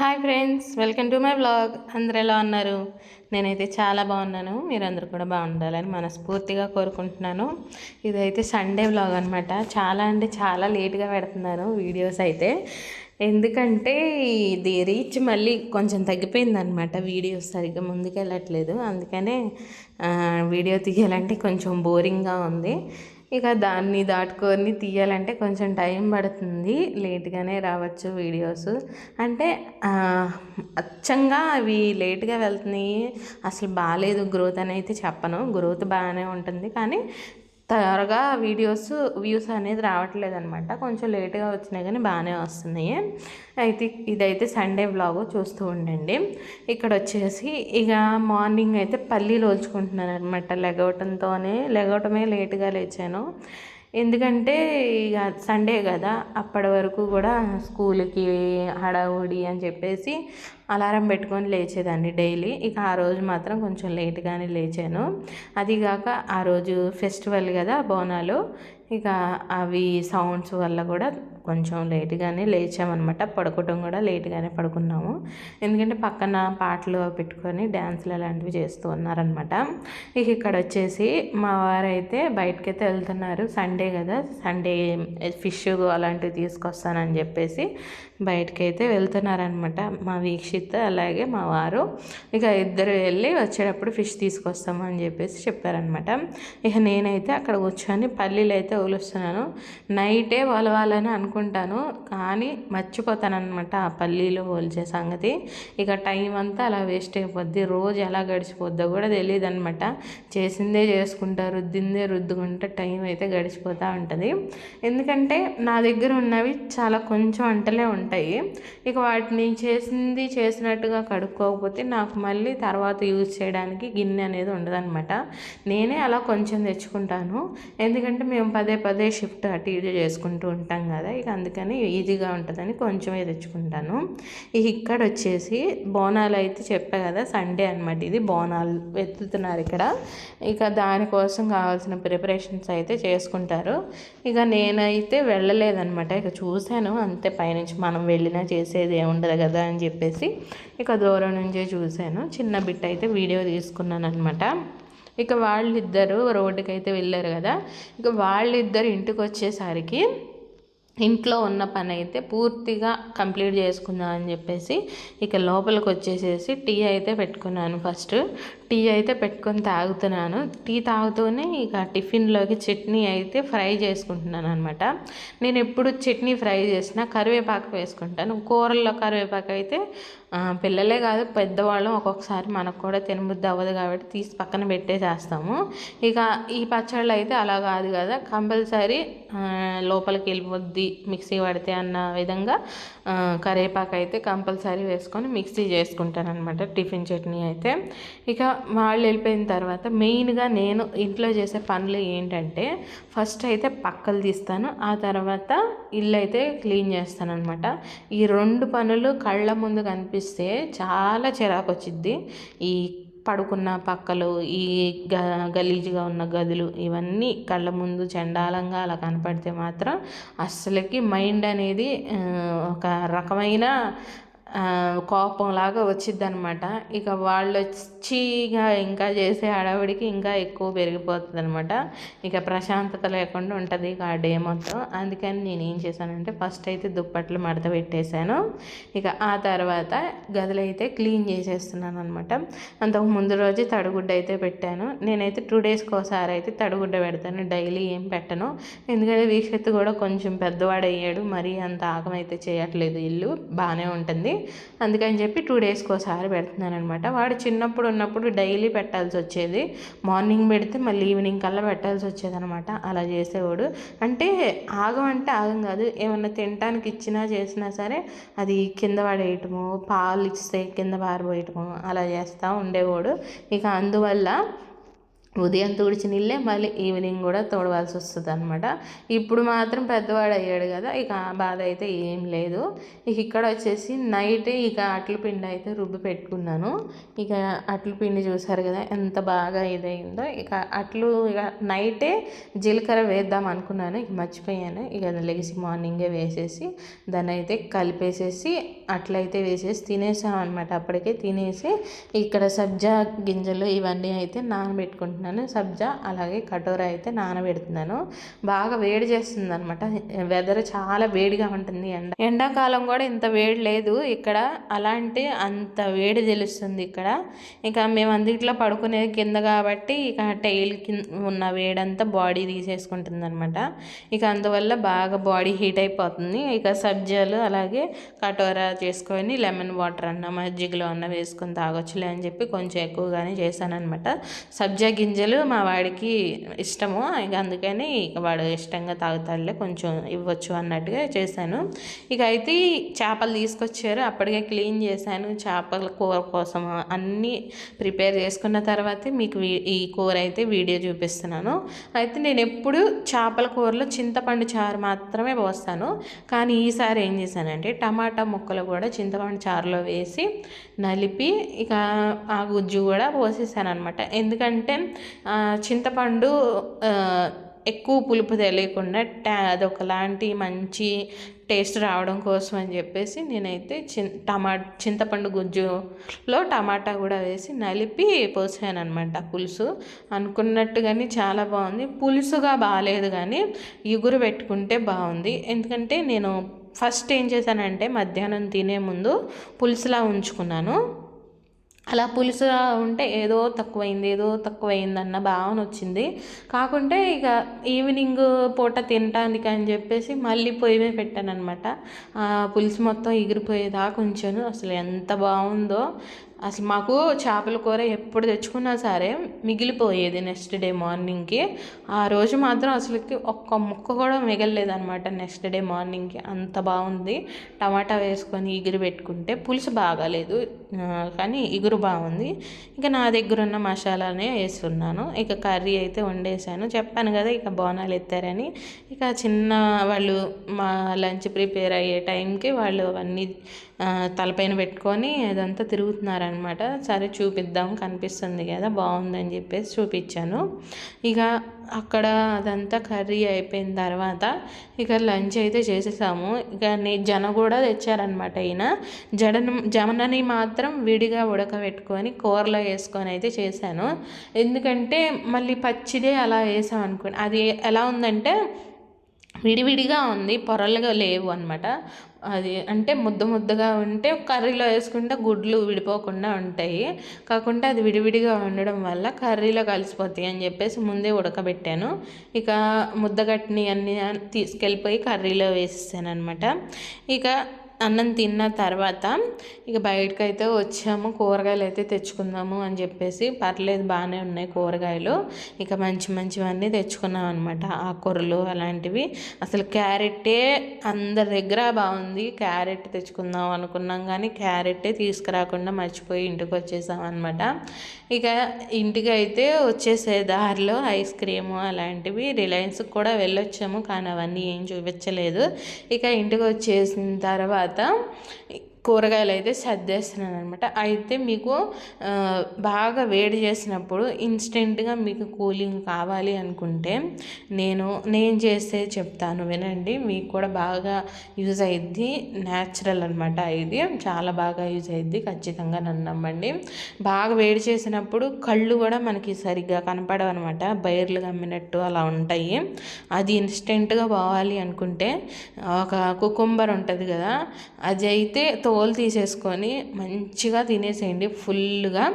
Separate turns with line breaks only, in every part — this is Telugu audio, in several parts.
Hi friends welcome to my blog. అందరు ఎలా ఉన్నారు? నేనైతే చాలా బాగున్నాను. మీరందరూ కూడా బాగుండాలని మనస్ఫూర్తిగా కోరుకుంటున్నాను. ఇదైతే సండే బ్లాగ్ అనమాట చాలా అంటే చాలా లేట్గా పెడుతున్నాను వీడియోస్ అయితే. ఎందుకంటే ఇది రీచ్ మళ్ళీ కొంచెం తగ్గిపోయిందనమాట వీడియోస్ సరిగ్గా ముందుకెళ్ళట్లేదు. అందుకనే వీడియో తీయాలంటే కొంచెం బోరింగ్గా ఉంది. ఇక దాన్ని దాటుకొని తీయాలంటే కొంచెం టైం పడుతుంది. లేట్గానే రావచ్చు వీడియోస్. అంటే అచ్చంగా అవి లేట్గా వెళ్తున్నాయి. అసలు బాగాలేదు గ్రోత్ అని అయితే చెప్పను. గ్రోత్ బాగానే ఉంటుంది. కానీ త్వరగా వీడియోస్ వ్యూస్ అనేది రావట్లేదు అనమాట కొంచెం లేట్గా వచ్చినాయి కానీ బాగానే వస్తున్నాయి. అయితే ఇదైతే సండే వ్లాగ్ చూస్తూ ఉండండి. ఇక్కడ వచ్చేసి ఇక మార్నింగ్ అయితే పల్లీలు వల్చుకుంటున్నాను అనమాట లెగవటంతోనే లెగవటమే లేట్గా లేచాను. ఎందుకంటే ఇక సండే కదా అప్పటి వరకు కూడా స్కూల్కి హడావుడి అని చెప్పేసి అలారం పెట్టుకొని లేచేదాన్ని డైలీ. ఇక ఆ రోజు మాత్రం కొంచెం లేట్గానే లేచాను. అదిగాక ఆ రోజు ఫెస్టివల్ కదా బోనాలు ఇక అవి సౌండ్స్ వల్ల కూడా కొంచెం లేట్గానే లేచామన్నమాట. పడుకోవటం కూడా లేట్గానే పడుకున్నాము. ఎందుకంటే పక్కన పాటలు పెట్టుకొని డ్యాన్సులు అలాంటివి చేస్తూ ఉన్నారనమాట ఇక ఇక్కడ వచ్చేసి మా వారైతే బయటకైతే వెళ్తున్నారు. సండే కదా సండే ఫిష్ అలాంటివి తీసుకొస్తానని చెప్పేసి బయటకైతే వెళ్తున్నారనమాట మా వీక్షిత్ అలాగే మా వారు. ఇక ఇద్దరు వెళ్ళి వచ్చేటప్పుడు ఫిష్ తీసుకొస్తాము అని చెప్పేసి చెప్పారనమాట ఇక నేనైతే అక్కడ కూర్చొని పల్లీలు అయితే ఒలుస్తున్నాను. నైటే ఒలవాలని అనుకుంటాను కానీ మర్చిపోతానమాట ఆ పల్లీలు ఒలిచే సంగతి. ఇక టైం అంతా అలా వేస్ట్ అయిపోద్ది రోజు ఎలా గడిచిపోద్దో కూడా తెలియదు అనమాట చేసిందే చేసుకుంటా రుద్దిందే రుద్దుకుంటా టైం అయితే గడిచిపోతూ ఉంటుంది. ఎందుకంటే నా దగ్గర ఉన్నవి చాలా కొంచెం వంటలే ఉంటాయి. ఉంటాయి. ఇక వాటిని చేసింది చేసినట్టుగా కడుక్కోకపోతే నాకు మళ్ళీ తర్వాత యూజ్ చేయడానికి గిన్నె అనేది ఉండదనమాట నేనే అలా కొంచెం తెచ్చుకుంటాను. ఎందుకంటే మేము పదే పదే షిఫ్ట్ అటు ఇటు చేసుకుంటూ ఉంటాం కదా ఇక అందుకని ఈజీగా ఉంటుందని కొంచెమే తెచ్చుకుంటాను. ఇక ఇక్కడ వచ్చేసి బోనాలు అయితే చెప్పా కదా సండే అనమాట ఇది బోనాలు ఎత్తుతున్నారు ఇక్కడ. ఇక దానికోసం కావాల్సిన ప్రిపరేషన్స్ అయితే చేసుకుంటారు. ఇక నేనైతే వెళ్ళలేదన్నమాట. ఇక చూశాను అంతే పైనుంచి మనం వెళ్ళినా చేసేది ఏముండదు కదా అని చెప్పేసి ఇక దూరం నుంచే చూశాను. చిన్న బిట్ అయితే వీడియో తీసుకున్నాను అనమాట ఇక వాళ్ళిద్దరు రోడ్డుకి అయితే వెళ్ళారు కదా. ఇక వాళ్ళిద్దరు ఇంటికి వచ్చేసరికి ఇంట్లో ఉన్న పని అయితే పూర్తిగా కంప్లీట్ చేసుకుందాం అని చెప్పేసి ఇక లోపలికి వచ్చేసేసి టీ అయితే పెట్టుకున్నాను ఫస్ట్. టీ అయితే పెట్టుకొని తాగుతున్నాను. టీ తాగుతూనే ఇక టిఫిన్లోకి చట్నీ అయితే ఫ్రై చేసుకుంటున్నాను అనమాట నేను ఎప్పుడు చట్నీ ఫ్రై చేసినా కరివేపాకు వేసుకుంటాను. కూరల్లో కరివేపాకు అయితే పిల్లలే కాదు పెద్దవాళ్ళం ఒక్కొక్కసారి మనకు కూడా తినబుద్ధి అవ్వదు కాబట్టి తీసి పక్కన పెట్టేసేస్తాము. ఇక ఈ పచ్చళ్ళు అయితే అలా కాదు కదా. కంపల్సరీ లోపలికి వెళ్ళిపోద్ది మిక్సీ పడితే అన్న విధంగా. కరేపాకు అయితే కంపల్సరీ వేసుకొని మిక్సీ చేసుకుంటానమాట టిఫిన్ చట్నీ అయితే. ఇక వాళ్ళు వెళ్ళిపోయిన తర్వాత మెయిన్గా నేను ఇంట్లో చేసే పనులు ఏంటంటే ఫస్ట్ అయితే పక్కలు తీస్తాను ఆ తర్వాత ఇల్లు అయితే క్లీన్ చేస్తానమాట ఈ రెండు పనులు కళ్ళ ముందు కనిపిస్తే చాలా చిరాకు వచ్చింది ఈ పడుకున్న పక్కలు ఈ గ గలీజుగా ఉన్న గదులు ఇవన్నీ కళ్ళ ముందు చండాలంగా అలా కనపడితే మాత్రం అస్సలకి మైండ్ అనేది ఒక రకమైన కోపంలాగా వచ్చింది అనమాట ఇక వాళ్ళు వచ్చి ఇక ఇంకా చేసే హడావిడికి ఇంకా ఎక్కువ పెరిగిపోతుంది అనమాట ఇక ప్రశాంతత లేకుండా ఉంటుంది ఇక ఆ డే మొత్తం. అందుకని నేను ఏం చేశానంటే ఫస్ట్ అయితే దుప్పట్లు మడత పెట్టేశాను. ఇక ఆ తర్వాత గదులు అయితే క్లీన్ చేసేస్తున్నాను అనమాట అంతకు ముందు రోజు తడిగుడ్డ అయితే పెట్టాను. నేనైతే టూ డేస్కి ఒకసారి అయితే తడిగుడ్డ పెడతాను. డైలీ ఏం పెట్టను. ఎందుకంటే వీక్షత్తు కూడా కొంచెం పెద్దవాడు అయ్యాడు మరీ అంత ఆగమైతే చేయట్లేదు ఇల్లు. బాగానే ఉంటుంది. అందుకని చెప్పి టూ డేస్కి ఒకసారి పెడుతున్నాను అనమాట వాడు చిన్నప్పుడు ఉన్నప్పుడు డైలీ పెట్టాల్సి వచ్చేది. మార్నింగ్ పెడితే మళ్ళీ ఈవినింగ్ కల్లా పెట్టాల్సి వచ్చేది అనమాట అలా చేసేవాడు. అంటే ఆగం అంటే ఆగం కాదు. ఏమన్నా తినటానికి ఇచ్చినా చేసినా సరే అది కింద పడేయటము పాలు ఇస్తే కింద పారిపోయటము అలా చేస్తూ ఉండేవాడు. ఇక అందువల్ల ఉదయం తుడిచి నీళ్ళే మళ్ళీ ఈవినింగ్ కూడా తోడవలసి వస్తుంది అనమాట ఇప్పుడు మాత్రం పెద్దవాడు అయ్యాడు కదా ఇక బాధ అయితే ఏం లేదు. ఇక ఇక్కడ వచ్చేసి నైట్ ఇక అట్ల పిండి అయితే రుబ్బి పెట్టుకున్నాను. ఇక అట్ల పిండి చూసారు కదా ఎంత బాగా ఇదైందో ఇక అట్లు ఇక నైటే జీలకర్ర వేద్దాం అనుకున్నాను ఇక మర్చిపోయాను. ఇక లెగిసి మార్నింగే వేసేసి దాన్ని అయితే కలిపేసేసి అట్లయితే వేసేసి తినేసాం అనమాట అప్పటికే తినేసి ఇక్కడ సబ్జా గింజలు ఇవన్నీ అయితే నానబెట్టుకుంటున్నాను. సబ్జా అలాగే కటోర అయితే నానబెడుతున్నాను. బాగా వేడి చేస్తుంది అనమాట వెదర్ చాలా వేడిగా ఉంటుంది. ఎండ ఎండాకాలం కూడా ఇంత వేడి లేదు. ఇక్కడ అలాంటి అంత వేడి తెలుస్తుంది ఇక్కడ. ఇక మేము అందుట్లో పడుకునేది కింద కాబట్టి ఇక టైల్ కింద ఉన్న వేడంతా బాడీ తీసేసుకుంటుంది అనమాట ఇక అందువల్ల బాగా బాడీ హీట్ అయిపోతుంది. ఇక సబ్జాలు అలాగే కటోరా చేసుకొని లెమన్ వాటర్ అన్న మజ్జిగలో అన్న వేసుకొని తాగొచ్చులే అని చెప్పి కొంచెం ఎక్కువగానే చేశానమాట సబ్జా గింజ గింజలు మా వాడికి ఇష్టము. ఇక అందుకని ఇక వాడు ఇష్టంగా తాగుతాడులే కొంచెం ఇవ్వచ్చు అన్నట్టుగా చేశాను. ఇక అయితే చేపలు తీసుకొచ్చారు అప్పటికే క్లీన్ చేశాను. చేపల కూర కోసం అన్నీ ప్రిపేర్ చేసుకున్న తర్వాత మీకు ఈ కూర అయితే వీడియో చూపిస్తున్నాను. అయితే నేను ఎప్పుడు చేపల కూరలో చింతపండు చారు మాత్రమే పోస్తాను. కానీ ఈసారి ఏం చేశానంటే టమాటా ముక్కలు కూడా చింతపండు చారులో వేసి నలిపి ఇక ఆ గుజ్జు కూడా పోసేసాను అనమాట ఎందుకంటే చింతపండు ఎక్కువ పులుపు తెలియకుండా టా అదొకలాంటి మంచి టేస్ట్ రావడం కోసం అని చెప్పేసి నేనైతే చి టమా చింతపండు గుజ్జులో టమాటా కూడా వేసి నలిపి పోసాను అనమాట పులుసు. అనుకున్నట్టుగానే చాలా బాగుంది. పులుసుగా బాగాలేదు కానీ ఇగురు పెట్టుకుంటే బాగుంది. ఎందుకంటే నేను ఫస్ట్ ఏం చేశానంటే మధ్యాహ్నం తినే ముందు పులుసులా ఉంచుకున్నాను. అలా పులుసు ఉంటే ఏదో తక్కువైంది ఏదో తక్కువైంది అన్న భావన వచ్చింది. కాకుంటే ఇక ఈవినింగ్ పూట తినటానికి అని చెప్పేసి మళ్ళీ పొయ్యి మీద పెట్టాను అనమాట పులుసు మొత్తం ఎగిరిపోయేదాకా ఉంచాను అసలు ఎంత బాగుందో. అసలు మాకు చేపల కూర ఎప్పుడు తెచ్చుకున్నా సరే మిగిలిపోయేది నెక్స్ట్ డే మార్నింగ్కి. ఆ రోజు మాత్రం అసలుకి ఒక్క ముక్క కూడా మిగలలేదనమాట నెక్స్ట్ డే మార్నింగ్కి. అంత బాగుంది. టమాటా వేసుకొని ఎగిరి పెట్టుకుంటే పులుసు బాగాలేదు. కానీ ఇగురు బాగుంది. ఇక నా దగ్గర ఉన్న మసాలానే వేసుకున్నాను ఇక కర్రీ అయితే వండేసాను చెప్పాను కదా ఇక బోనాలు ఎత్తారని. ఇక చిన్న వాళ్ళు మా లంచ్ ప్రిపేర్ అయ్యే టైంకి వాళ్ళు అవన్నీ తలపైన పెట్టుకొని అదంతా తిరుగుతున్నారనమాట సరే చూపిద్దాం కనిపిస్తుంది కదా బాగుందని చెప్పేసి చూపించాను. ఇక అక్కడ అదంతా కర్రీ అయిపోయిన తర్వాత ఇక లంచ్ అయితే చేసేసాము. ఇక నీ జన కూడా తెచ్చారనమాట ఈయన. జడను జమనని మాత్రం విడిగా ఉడకబెట్టుకొని కూరలో వేసుకొని అయితే చేశాను. ఎందుకంటే మళ్ళీ పచ్చిదే అలా వేసాం అనుకోండి అది ఎలా ఉందంటే విడివిడిగా ఉంది పొరలుగా లేవు అనమాట అది అంటే ముద్ద ముద్దగా ఉంటే కర్రీలో వేసుకుంటే గుడ్లు విడిపోకుండా ఉంటాయి. కాకుండా అది విడివిడిగా ఉండడం వల్ల కర్రీలో కలిసిపోతాయి అని చెప్పేసి ముందే ఉడకబెట్టాను. ఇక ముద్దగట్టిని అన్నీ తీసుకెళ్ళిపోయి కర్రీలో వేసేసాను అనమాట ఇక అన్నం తిన్న తర్వాత ఇక బయటకు అయితే వచ్చాము కూరగాయలు అయితే తెచ్చుకుందాము అని చెప్పేసి. పర్లేదు బాగానే ఉన్నాయి కూరగాయలు. ఇక మంచి మంచివన్నీ తెచ్చుకున్నాం అనమాట ఆకుకూరలు అలాంటివి. అసలు క్యారెట్టే అందరి దగ్గర బాగుంది. క్యారెట్ తెచ్చుకుందాం అనుకున్నాం కానీ క్యారెట్టే తీసుకురాకుండా మర్చిపోయి ఇంటికి వచ్చేసాం అనమాట ఇక ఇంటికి అయితే వచ్చేసే దారిలో ఐస్ క్రీము అలాంటివి రిలయన్స్కి కూడా వెళ్ళొచ్చాము కానీ అవన్నీ ఏం చూపించలేదు. ఇక ఇంటికి వచ్చేసిన తర్వాత తర్వాత కూరగాయలు అయితే సర్దేస్తున్నాను అనమాట అయితే మీకు బాగా వేడి చేసినప్పుడు ఇన్స్టెంట్గా మీకు కూలింగ్ కావాలి అనుకుంటే నేను నేను చేస్తే చెప్తాను వినండి. మీకు కూడా బాగా యూజ్ అయ్యిద్ది న్యాచురల్ అనమాట ఇది. చాలా బాగా యూజ్ అయ్యిద్ది ఖచ్చితంగా నన్ను నమ్మండి. బాగా వేడి చేసినప్పుడు కళ్ళు కూడా మనకి సరిగ్గా కనపడవు అనమాట బైర్లు కమ్మినట్టు అలా ఉంటాయి. అది ఇన్స్టెంట్గా పోవాలి అనుకుంటే ఒక కుకుంబర్ ఉంటుంది కదా అది అయితే తోలు తీసేసుకొని మంచిగా తినేసేయండి ఫుల్గా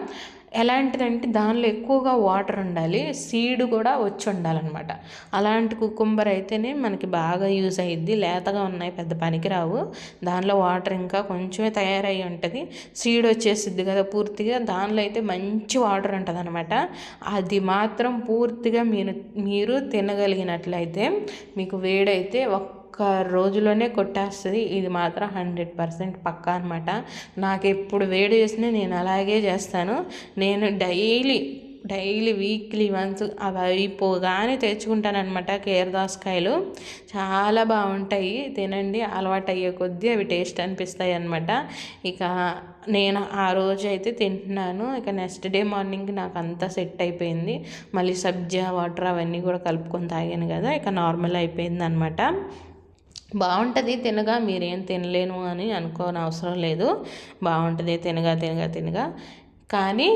ఎలాంటిదంటే దానిలో ఎక్కువగా వాటర్ ఉండాలి సీడ్ కూడా వచ్చి ఉండాలన్నమాట. అలాంటి కుకుంబర్ అయితేనే మనకి బాగా యూజ్ అయ్యిద్ది లేతగా ఉన్నాయి పెద్ద పనికిరావు దానిలో వాటర్ ఇంకా కొంచెమే తయారై ఉంటుంది. సీడ్ వచ్చేసిద్ది కదా పూర్తిగా దానిలో అయితే మంచి వాటర్ ఉంటుంది అనమాట అది మాత్రం పూర్తిగా మీరు మీరు తినగలిగినట్లయితే మీకు వేడైతే ఒక్క ఒక్క రోజులోనే కొట్టేస్తుంది. ఇది మాత్రం హండ్రెడ్ పర్సెంట్ పక్కా అనమాట నాకు ఎప్పుడు వేడి చేసినా నేను అలాగే చేస్తాను. నేను డైలీ డైలీ వీక్లీ వన్స్ అవి అయిపోగానే తెచ్చుకుంటానమాట కేరదాసకాయలు చాలా బాగుంటాయి. తినండి. అలవాటు అయ్యే కొద్దీ అవి టేస్ట్ అనిపిస్తాయి అనమాట ఇక నేను ఆ రోజు అయితే తింటున్నాను. ఇక నెక్స్ట్ డే మార్నింగ్ నాకు అంతా సెట్ అయిపోయింది. మళ్ళీ సబ్జా వాటర్ అవన్నీ కూడా కలుపుకొని తాగాను కదా. ఇక నార్మల్ అయిపోయింది అనమాట బాగుంటుంది తినగా మీరేం తినలేను అని అనుకోని అవసరం లేదు. బాగుంటుంది తినగా తినగా తినగా. కానీ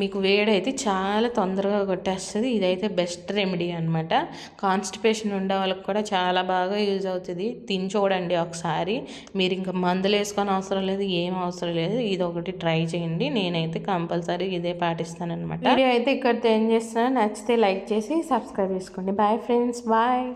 మీకు వేడైతే చాలా తొందరగా కొట్టేస్తుంది. ఇదైతే బెస్ట్ రెమెడీ అనమాట కాన్స్టిపేషన్ ఉండే వాళ్ళకి కూడా చాలా బాగా యూజ్ అవుతుంది. తిని చూడండి ఒకసారి. మీరు ఇంకా మందులు వేసుకొని అవసరం లేదు ఏం అవసరం లేదు. ఇది ఒకటి ట్రై చేయండి. నేనైతే కంపల్సరీ ఇదే పాటిస్తానమాట మీరు వీడియో అయితే ఇక్కడితో ఏం చేస్తున్నా నచ్చితే లైక్ చేసి సబ్స్క్రైబ్ చేసుకోండి. Bye friends. బాయ్.